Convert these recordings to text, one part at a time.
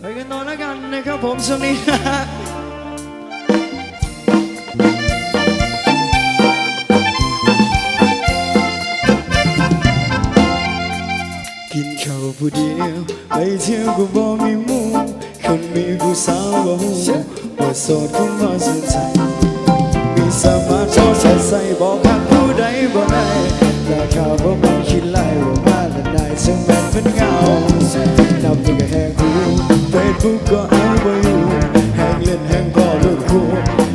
ไปกันต่อแล้วกันนะครับผมช่วงนี้นะฮะกินข้าวผู้เดียวไปเที่ยวก็บ่มีมูคนมีผู้สาวบ่ฮู้ว่าโสดคงบ่สนใจมีสมาร์ทโฟนใช้ใส่บอกหักผู้ใดบ่ได้แต่ข่าวบ่มันคิดไล่ว่ามาแต่ได้ซึ่งแม่นเป็นเงานับเป็นก็แหง หูเฟซบุ๊กก็เอาบ่อยู่แห่งเล่นแห่งก็ลูกคู่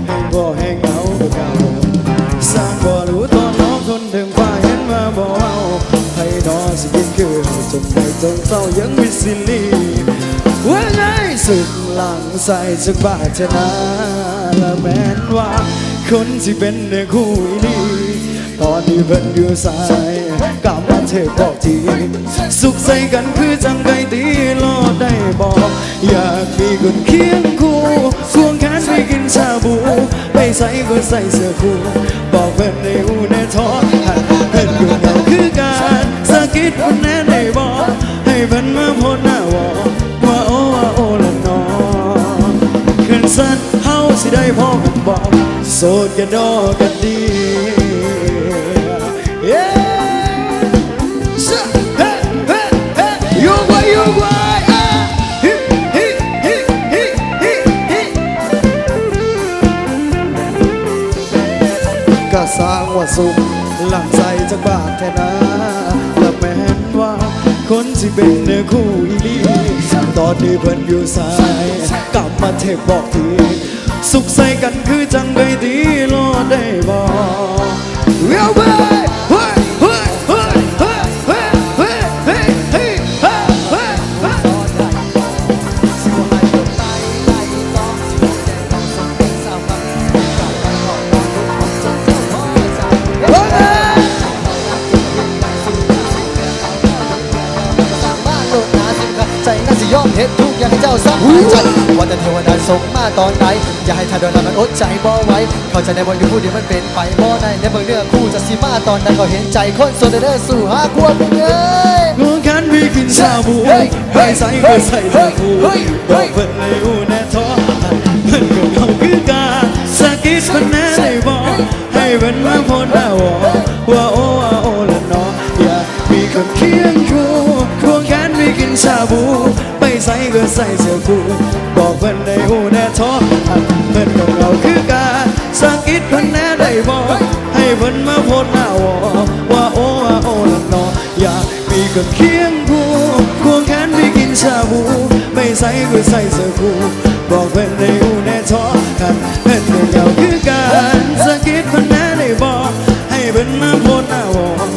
แห่งบ่แห่งเหงาบ่เก่าสร้างบ่รู้ตอนน้องคนถึงฟ้าเห็นมาบ่เอาให้นอนสิกินคือจนได้จนเศร้ายังมีสิลีว่าไงสุดหลังใส่จากบาดจะนาละแม่นว่าคนที่เป็นเนื้อคู่อีนี่ตอนนี้เพิ่นอยู่สาย ธอบอกที สุขใส่กันคือจังไกตีรอดได้บอก อยากมีคนเคียงคู่ควงแขนไปกินชาบู ไปใส่ก็ใส่เสื้อคู่ บอกเพิ่อนในอูในท้อเพิ่นอยู่เงาคือการสะกิดเพิ่นแน่ในบอก ให้เพิ่อนมาโพดหน้าวอว่าโอ้ว่าโอละนอขึ้นสั้นเฮาสิได้พอกันบอก โสดกันดอกกันดี คนที่เป็นเนื้อคู่อีลีตอนนี้เพิ่นอยู่สายกลับมาเทพบอกที สุขใส่กันคือจังไดดีรอได้บอกเวี อย่างให้เจ้าสบายใจว่าแต่เทวดาส่งมาตอนไหนอย่าให้ท่าโดนแล้วมันอดใจบ่ไหวเข้าใจในวันอยู่ผู้เดียวมันเป็นไปบ่ได้ในเบิ่งเรื่องคู่จะสิมาตอนนั้นก็เห็นใจคนโซเดอร์สู่หาควงเอ้ยกูขันพี่กินชาบูเฮ้ยเฮ้ให้ยใส่ก็ใส่เสื้อผูเฮ้ยเฮ้บอยกเพิ่นเลยอูแน่ท้อเพิ่นก็เขาคือการสะกิดเพิ่นแน่ได้บอกให้เพิ่นมาโพดหน้าวอ ไปใส่ก็ใส่เสื้อผูบอกเพิ่นเลยอูแน่ท้อเพิ่นก็เขาคือการสะกิดเพิ่นแน่ได้บอกให้เพิ่นมาโพดหน้าวอว่าโอว่าโอละนาะอยากมีคนเคียงคู่ควงแขนพี่กินชาบูไม่ใส่ก็ใส่เสื้อคู่บอกเพื่อนในอูแน่ท้อกันเพื่อนก็เงาคือกันสะกิดเพื่อนแน่ได้บอกให้เพื่อนมาโพดหน้าวอ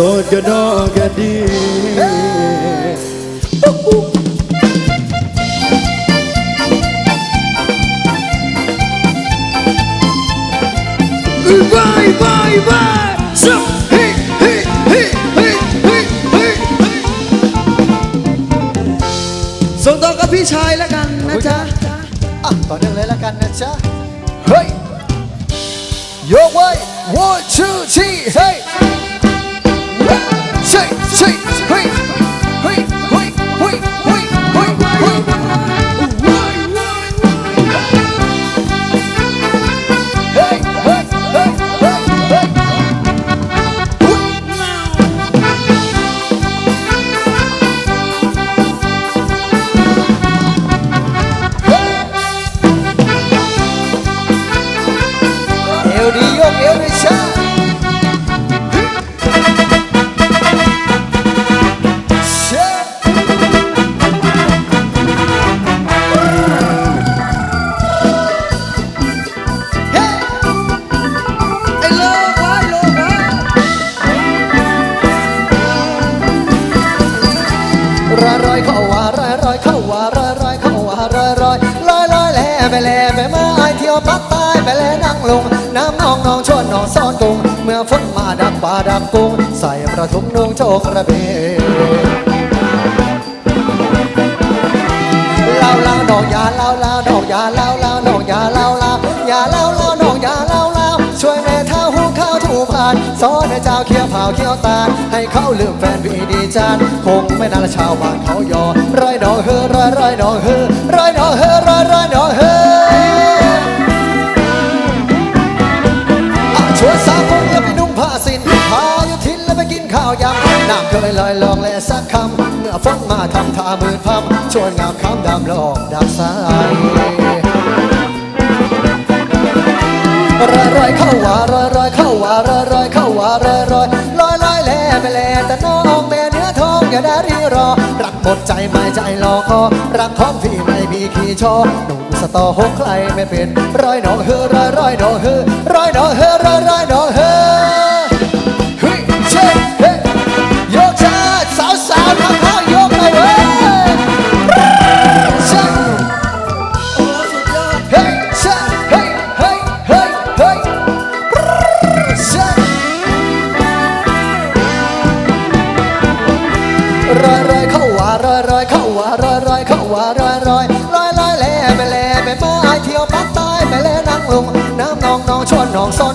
ดก็ดอกก็ดีบายบายบายสับเฮ้เฮ้เฮ้เฮ้เฮ้เฮ้ส่งต่อกับพี่ชายแล้วกันนะจ๊ะ อะต่อเนื่องเลยละกันนะจ๊ะ เฮ้ยโยกไว้ one two three เไปแล่ไปมาไอเที่ยวปักใต้ไปแล่นั่งลง น้ำนองนองชวนนองซ่อนกุ้งเมื่อฝนมาดักป่าดักกุ้งใส่ประทุมนุ่งโจกระเบนเล่าเล่าดอกยาเล่าเล่าดอกยาเล่าเล่าดอกยาเล่าเล่ายาเล่าเล่าดอกยาเล่าเล่าช่วยแม่เท้าหูข้าวถูผ่านสอนให้เจ้าเคี้ยวเผาเคี้ยวตาให้เขาลืมแฟนพี่ดีจานคงไม่นานละชาวบ้านเขายอร้อยดอกเฮอร้อยร้อยดอกเฮอร้อยดอกเฮอร้อยร้อยดอกเฮอ น้ำเคยลอยลองและสักคำเมื่อฝนมาทำท่ามือพำชวนงามคำดำลอกดักสายรอยรอยเข้าว่า รอยรอยเข้าว่า รอยรอยเข้าว่า รอยรอยลอยลอยแล่ไปแล่แต่น้องแม่เนื้อทองอย่าได้รีรอ รักหมดใจไม่ใจรอคอรักของพี่ไม่มีขี้ชอหนุ่มสตอหกใครไม่เป็น รอยหนองเฮอรอยรอยหนองเฮอรอยหนองเฮอรอยรอยหนองเฮอ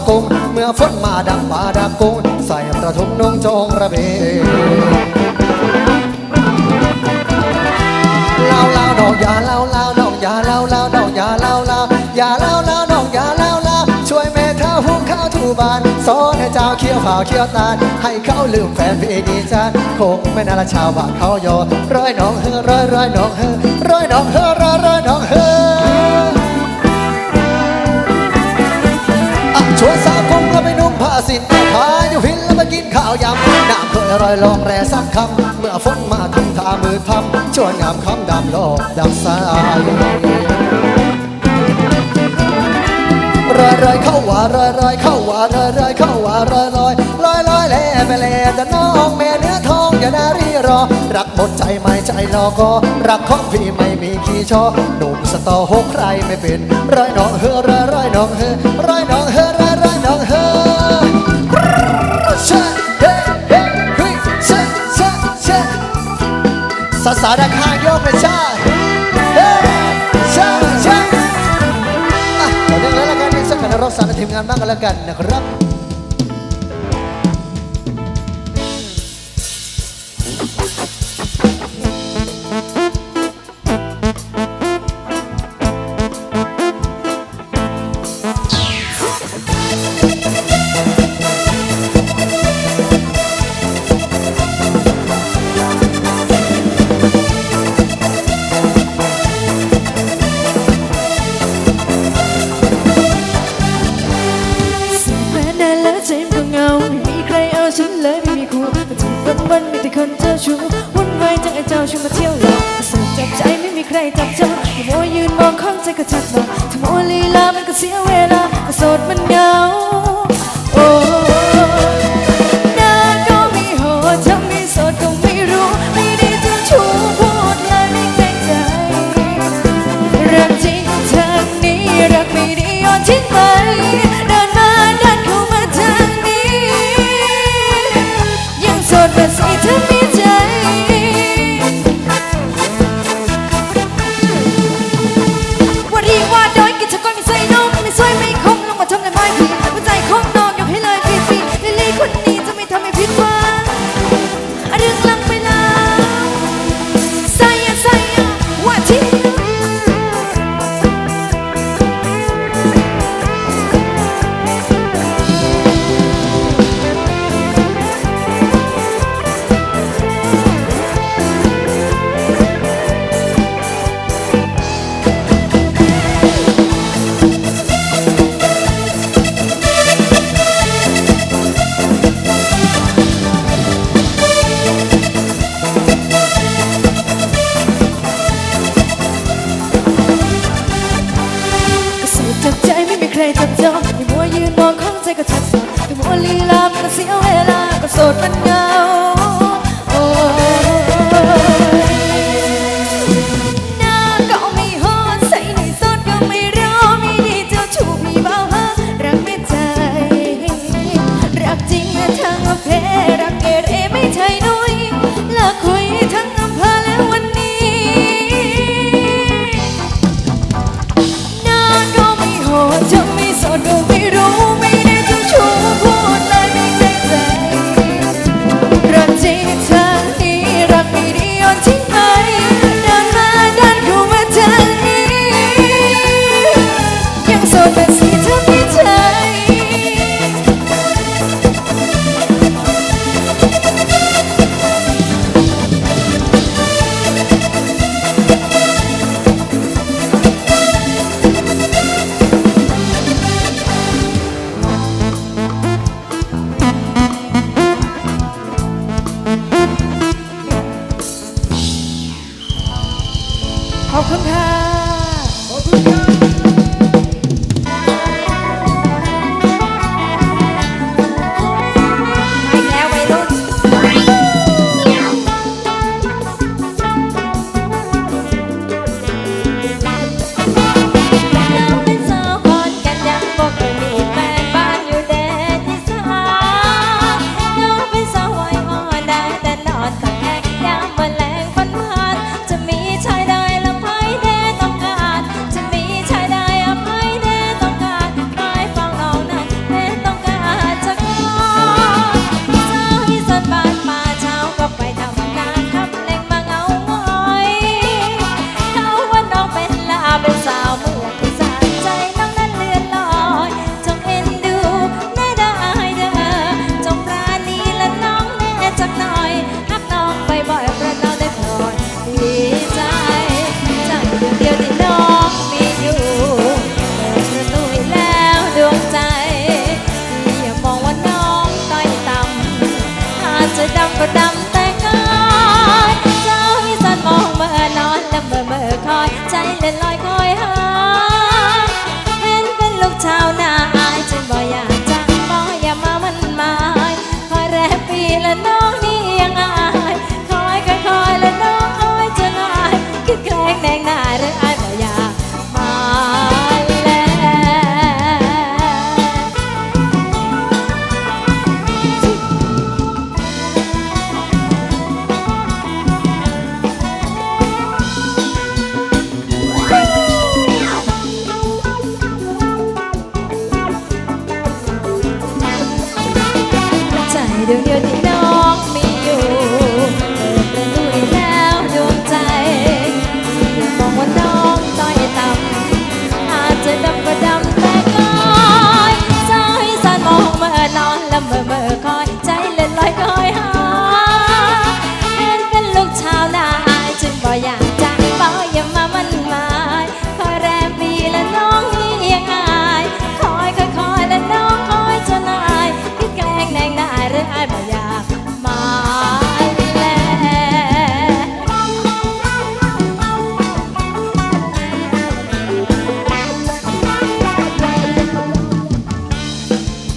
กง เมื่อฝนมาดังป่าดังกง ใส่ประทุมนงจงระเบงเล่าเล่าดอกอย่าเล่าเล่าดอกอย่าเล่าเล่าดอกอย่าเล่าเล่าอย่าเล่าเล่าดอกอย่าเล่าเล่าช่วยแม่เท้าหุงข้าวถูบานสอนให้เจ้าเคี้ยวเผาเคี้ยวตาลให้เขาลืมแฟนพี่ดีจานคงไม่น่าละชาวบ้านเขายอร้อยน้องเฮอร้อยร้อยน้องเฮอร้อยน้องเฮอร้อยร้อยน้องเฮอ อ่วนสาวคงแล้วไปนุ่งผ้าสินพาอยู่พินแล้วมากินข้าวยำน้ำเคยอร่อยลองแร่สักคำเมื่อฝนมาทำท่ามือทำชวนงามคำดำโลกดำสายรอยรอยเข้าว่ารอยรอยเข้าว่ารอยรอยเข้าว่ารอยรอยลอยลอยแล่ไปแล่แต่น้องแม่ อย่าได้รีรอ รักหมดใจไม่ใจรอก็รักของพี่ไม่มีขี้ชอหนุ่มสตอหกใครไม่เป็นร้อยน้องเฮอร้อยร้อยน้องเฮอร้อยน้องเฮอร้อยร้อยน้องเฮ้อเฮ้เฮ้เฮ้ชะชะชะสาสาดังข้างโยกเลยชาเฮ้ชะชะอะต่อเนื่องแล้วละกันสักกันรอบสารทีมงานบ้างกันแล้วกันนะครับาชู้วุ่นวายจังไอ้เจ้าชู้มาเที่ยวหลอกสุดจับใจไม่มีใครจับเจ้าอย่ามัวยืนมองข้างใจก็ชัดบอกถ้ามัวลีลามันก็เสียเวลาโสดมันเหงา คอยใจเล่นลอย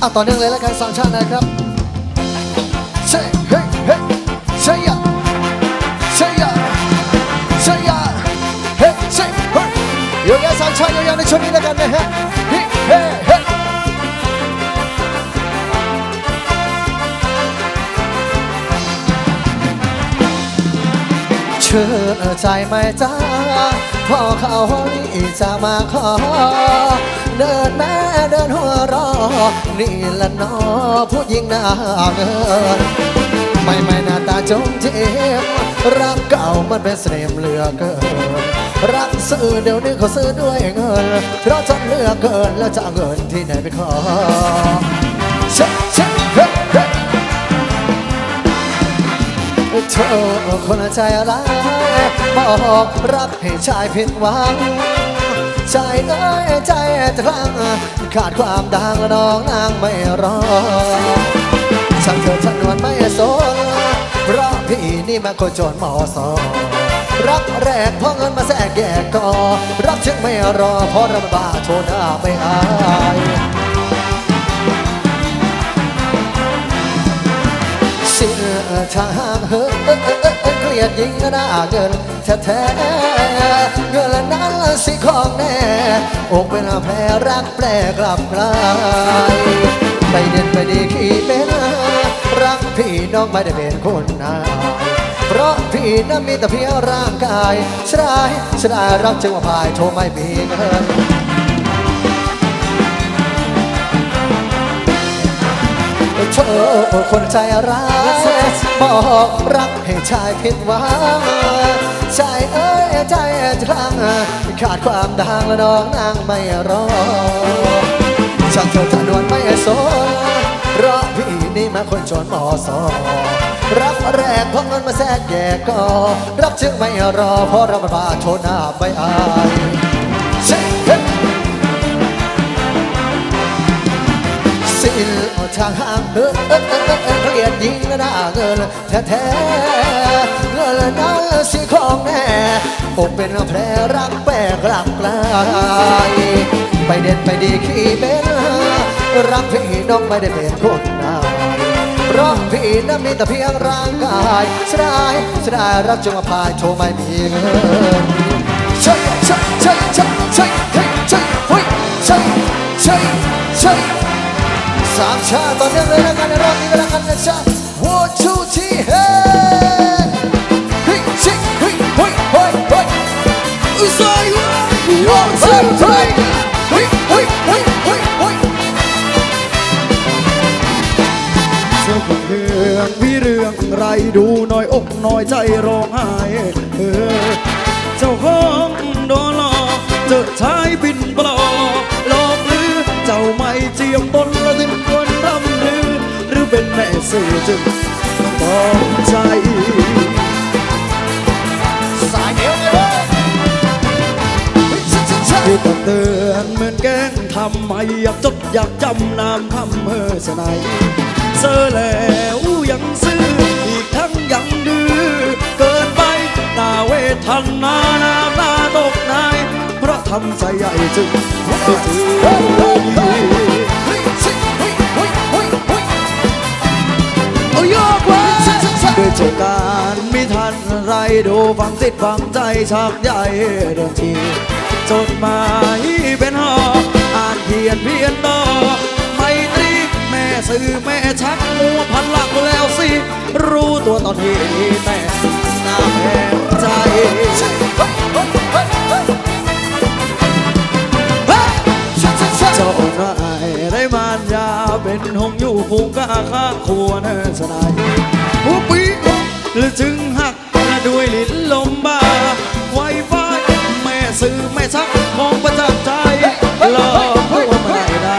อะต่อเนื่องเลยแล้วกันสองชาตินะครับเช่เฮ้เฮ้เช่ยเช่ยเช่ยเฮ้เช่เฮ้ยโยกย้ายสองชาติโยกย้ายในช่วงนี้แล้วกันนะฮะเฮ้เฮ้เฮ้เชื่อใจไหมจ้า พ่อเขาจะมาขอ เดินแม่เดินหัวรอ นี่ละนอผู้หญิงหน้าเงินไม่ไม่หน้าตาจงเจมรักเก่ามันเป็นเสน่ห์เหลือเกินรักซื้อเดี๋ยวนี้เขาซื้อด้วยเงินเพราะจนเหลือเกินแล้วจะเอาเงินที่ไหนไปขอเช็ค เธอคนใจร้ายบอกรักให้ชายผิดหวังใจเอ้ยใจจะคลั่งขาดความดังและน้องนางไม่รอช่างเธอฉันนวลไม่สนเพราะพี่นี่มันคนจนมอสอรักแรกเพราะเงินมาแทรกแยกกอรักจึงไม่รอเพราะราบ้าโชว์หน้าไม่อาย ยทางเฮ้ยเกลียดยิงน้าเงินแท้ๆเงินนั้นสิของแน่อกเป็นแผลรักแปลกลับกลายไปเด่นไปดีขี่เป็นรักพี่น้องไม่ได้เป็นคนนายเพราะพี่นั้นมีแต่เพียงร่างกายชรายชรายรักจึงว่าพายโทรไม่มีเงินเธอคนใจร้าย บอกรักให้ชายผิดหวังชายเอ้ยใจจะคลั่งขาดความดังและน้องนางไม่รอช่างเธอทะนวนไม่สนเพราะพี่นี่มาคนจนมอสอรักแรกเพราะเงินมาแทรกแยกก็รักจึงไม่รอเพราะเรามันบาโชว์หน้าไม่อายเช็คสิ้นทางห่างเออเออเออเออ แท้แท้เงินนั้นสิของแน่อกเป็นแผลรักแปลกหลักลายไปเด่นไปดีขี้เป็นรักพี่น้องไม่ได้เป็นคนนายเพราะพี่นั้นมีแต่เพียงร่างกายสลายสลายรักจงมาพายโชว์ไม่มีเงินใช่ใช่ใช่ใช่ใช่ใช่ใช่เฮ้ยใช่ใช่ใช่สามชาติตอนนี้เลยล้วกันในรอบนี้เวลากันนะจ๊ะ one two three hey เฮ้ยชิเฮ้ยเฮ้ยเฮ้ยเฮ้ยอุซอย one two three เฮ้ยเฮ้ยเฮ้ยเฮ้ยเฮ้ยเจ้าคนเรื่องพี่เรื่องไรดูน่อยอกน่อยใจร้องไห้เออเจ้าของ สื่อจึงตอบใจ สายเดียวเลยที่ต้องเตือนเหมือนแกงทำไมอยากจดอยากจำนามทำเฮอสนายเซอแล้วยังซื้ออีกทั้งยังดื้อเกินไปหน้าเวทนาหน้าตาตกนายเพราะทำใจใหญ่จึงติดถือ ไรดูฟังติดฟังใจชักใหญ่เดินทีจดหมายเป็นหอบอ่านเขียนเพียนต่อไม่ตรีแม่ซื้อแม่ชักมัวพันหลักแล้วสิ รู้ตัวตอนที่แต่หน้าแห่งใจเจ้าหน้ายได้มารยาเป็นหงอยู่ฟูงกาข้าควรสนายหัวปีกหรือจึงหัก ด้วยลิ้นลมบาไวไฟแม่ซื้อแม่ชักของประจักษ์ใจหลอกตัวไม่ได้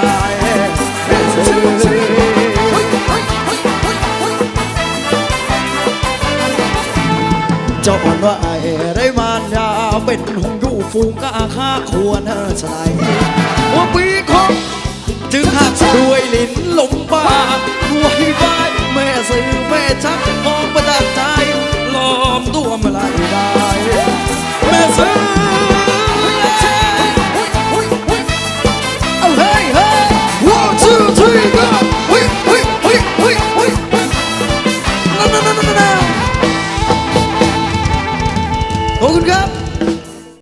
แม่ซื้อ เจ้าอ่อนว่าไอ้ได้มารยาเป็นหงอยู่ฟูงกาข้าควรสนายหัวปีของจึงหักด้วยลิ้นลมปากไว้ไว้แม่ซื้อแม่ชักมองประดักใจ มตัวเมื่อไรได้แม่ซื้อ